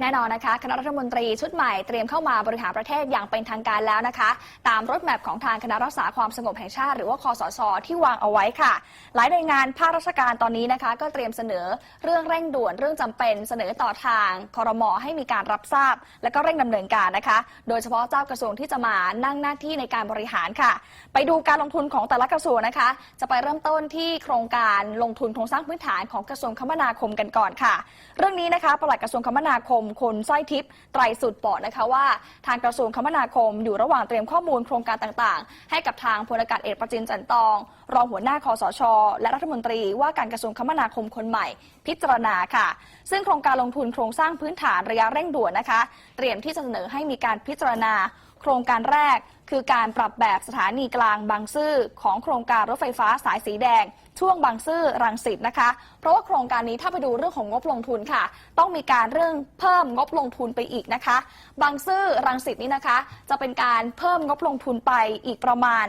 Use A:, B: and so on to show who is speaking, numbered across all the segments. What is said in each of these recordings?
A: แน่นอนนะคะคณะรัฐมนตรีชุดใหม่เตรียมเข้ามาบริหารประเทศอย่างเป็นทางการแล้วนะคะ ตามรถแมพของทางคณะรักษาความสงบแห่งชาติ หรือว่าคอสชที่วางเอาไว้ค่ะ หลายหน่วยงานภาคราชการตอนนี้นะคะ ก็เตรียมเสนอเรื่องเร่งด่วนเรื่องจำเป็น เสนอต่อทางคอรมอให้มีการรับทราบ และก็เร่งดำเนินการนะคะ โดยเฉพาะเจ้ากระทรวงที่จะมานั่งหน้าที่ในการบริหารค่ะ ไปดูการลงทุนของแต่ละกระทรวงนะคะ จะไปเริ่มต้นที่โครงการลงทุนโครงสร้างพื้นฐานของกระทรวงคมนาคมกันก่อนค่ะ เรื่องนี้นะคะปลัดกระทรวงคมนาคมคุณสร้อยทิพย์ไตรสุดบอกนะคะว่าทางกระทรวงคมนาคมอยู่ระหว่างเตรียมข้อมูลโครงการต่างๆ ให้กับทางพลอากาศเอกประจินจันทร์ตอง รองหัวหน้าคอสช และรัฐมนตรีว่าการกระทรวงคมนาคมคนใหม่ พิจารณาค่ะ ซึ่งโครงการลงทุนโครงสร้างพื้นฐานระยะเร่งด่วนนะคะ เตรียมที่จะเสนอให้มีการพิจารณา โครงการแรก คือการปรับแบบสถานีกลางบางซื่อของโครงการรถไฟฟ้าสายสีแดง ช่วงบางซื่อรังสิตนะคะ เพราะว่าโครงการนี้ถ้าไปดูเรื่องของงบลงทุนค่ะ ต้องมีการเรื่องเพิ่มงบลงทุนไปอีกนะคะ บางซื่อรังสิตนี้นะคะ จะเป็นการเพิ่มงบลงทุนไปอีกประมาณ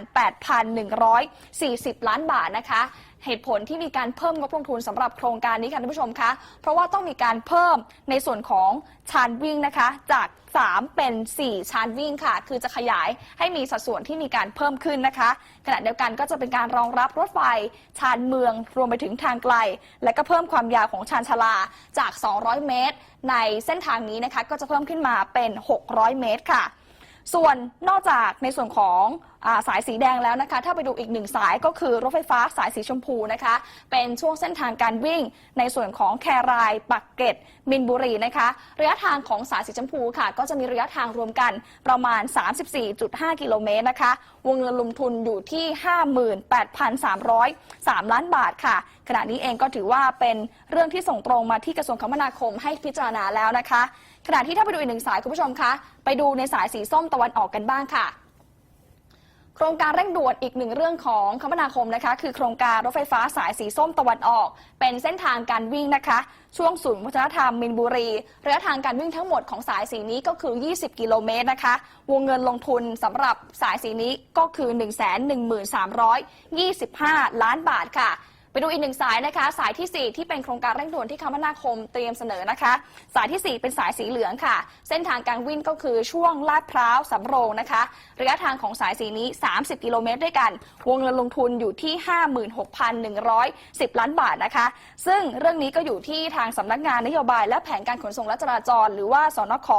A: 8,140 ล้านบาทนะคะเหตุผลที่มีการเพิ่มงบลงทุนสำหรับโครงการนี้ค่ะท่านผู้ชมคะ เพราะว่าต้องมีการเพิ่มในส่วนของชานวิ่งนะคะ จาก 3 เป็น 4 ชานวิ่งค่ะ คือจะขยายให้มีสัดส่วนที่มีการเพิ่มขึ้นนะคะ ขณะเดียวกันก็จะเป็นการรองรับรถไฟชานเมืองรวมไปถึงทางไกล และก็เพิ่มความยาวของชานชาลาจาก 200 เมตร ในเส้นทางนี้นะคะก็จะเพิ่มขึ้นมาเป็น 600 เมตรค่ะ ส่วนนอกจากในส่วนของอาสายสีแดงแล้วนะคะ ถ้าไปดูอีกหนึ่งสายก็คือรถไฟฟ้าสายสีชมพูนะคะ เป็นช่วงเส้นทางการวิ่งในส่วนของแครายปักเกร็ดมินบุรีนะคะ ระยะทางของสายสีชมพูค่ะ ก็จะมีระยะทางรวมกันประมาณ 34.5 กิโลเมตรนะคะ วงเงินลงทุนอยู่ที่ 58,303 ล้านบาทค่ะ ขณะนี้เองก็ถือว่าเป็นเรื่องที่ส่งตรงมาที่กระทรวงคมนาคมให้พิจารณาแล้วนะคะ ขณะที่ถ้าไปดูอีกหนึ่งสายคุณผู้ชมคะ ไปดูในสายสีส้มตะวันออกกันบ้างค่ะโครงการเร่งด่วนอีกหนึ่งเรื่องของคมนาคมนะคะ คือโครงการรถไฟฟ้าสายสีส้มตะวันออก เป็นเส้นทางการวิ่งนะคะ ช่วงศูนย์วัฒนธรรมมินบุรีระยะทางการวิ่งทั้งหมดของสายสีนี้ก็คือ 20 กิโลเมตรนะคะ วงเงินลงทุนสำหรับสายสีนี้ก็คือ 1 1 3 2 5 ล้านบาทค่ะ ไปดูอีกหนึ่งสายนะคะ สายทีสี่ 4 ที่เป็นโครงการเร่งด่วนที่คมนาคมเตรียมเสนอนะคะ สายทีสี่ 4 เป็นสายสีเหลืองค่ะ เส้นทางการวิ่งก็คือช่วงลาดพร้าวสำโรงนะคะ ระยะทางของสายสีนี้ 30 กิโลเมตรด้วยกัน วงเงินลงทุนอยู่ที่ 56,110 ล้านบาทนะคะ ซึ่งเรื่องนี้ก็อยู่ที่ทางสำนักงานนโยบาย และแผนการขนส่งและจราจร หรือว่าสนข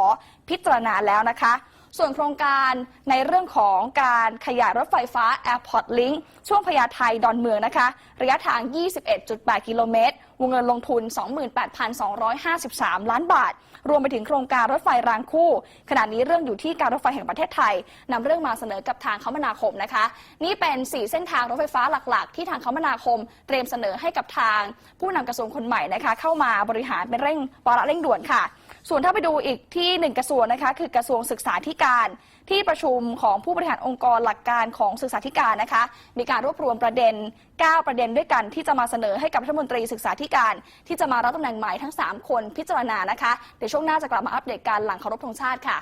A: พิจารณาแล้วนะคะ ส่วนโครงการในเรื่องของการขยายรถไฟฟ้า Airport Link ช่วงพญาไทดอนเมืองนะคะ ระยะทาง 21.8 กิโลเมตร วงเงินลงทุน 28,253 ล้านบาท รวมไปถึงโครงการรถไฟรางคู่ ขณะนี้เรื่องอยู่ที่การรถไฟแห่งประเทศไทยนำเรื่องมาเสนอกับทางคมนาคมนะคะ นี่เป็น 4 เส้นทางรถไฟฟ้าหลักๆ ที่ทางคมนาคม เตรียมเสนอให้กับทางผู้นำกระทรวงคนใหม่นะคะ เข้ามาบริหารเป็นเร่งวาระเร่งด่วนค่ะ ส่วนถ้าไปดูอีกที่หนึ่งกระทรวงนะคะ คือกระทรวงศึกษาธิการที่ประชุมของผู้บริหารองค์กรหลักการของศึกษาธิการนะคะ มีการรวบรวมประเด็น 9 ประเด็นด้วยกันที่จะมาเสนอให้กับรัฐมนตรีศึกษาธิการที่จะมารับตำแหน่งใหม่ทั้ง 3 คนพิจารณานะคะ เดี๋ยวช่วงหน้าจะกลับมาอัปเดตการหลังเคารพธงชาติค่ะ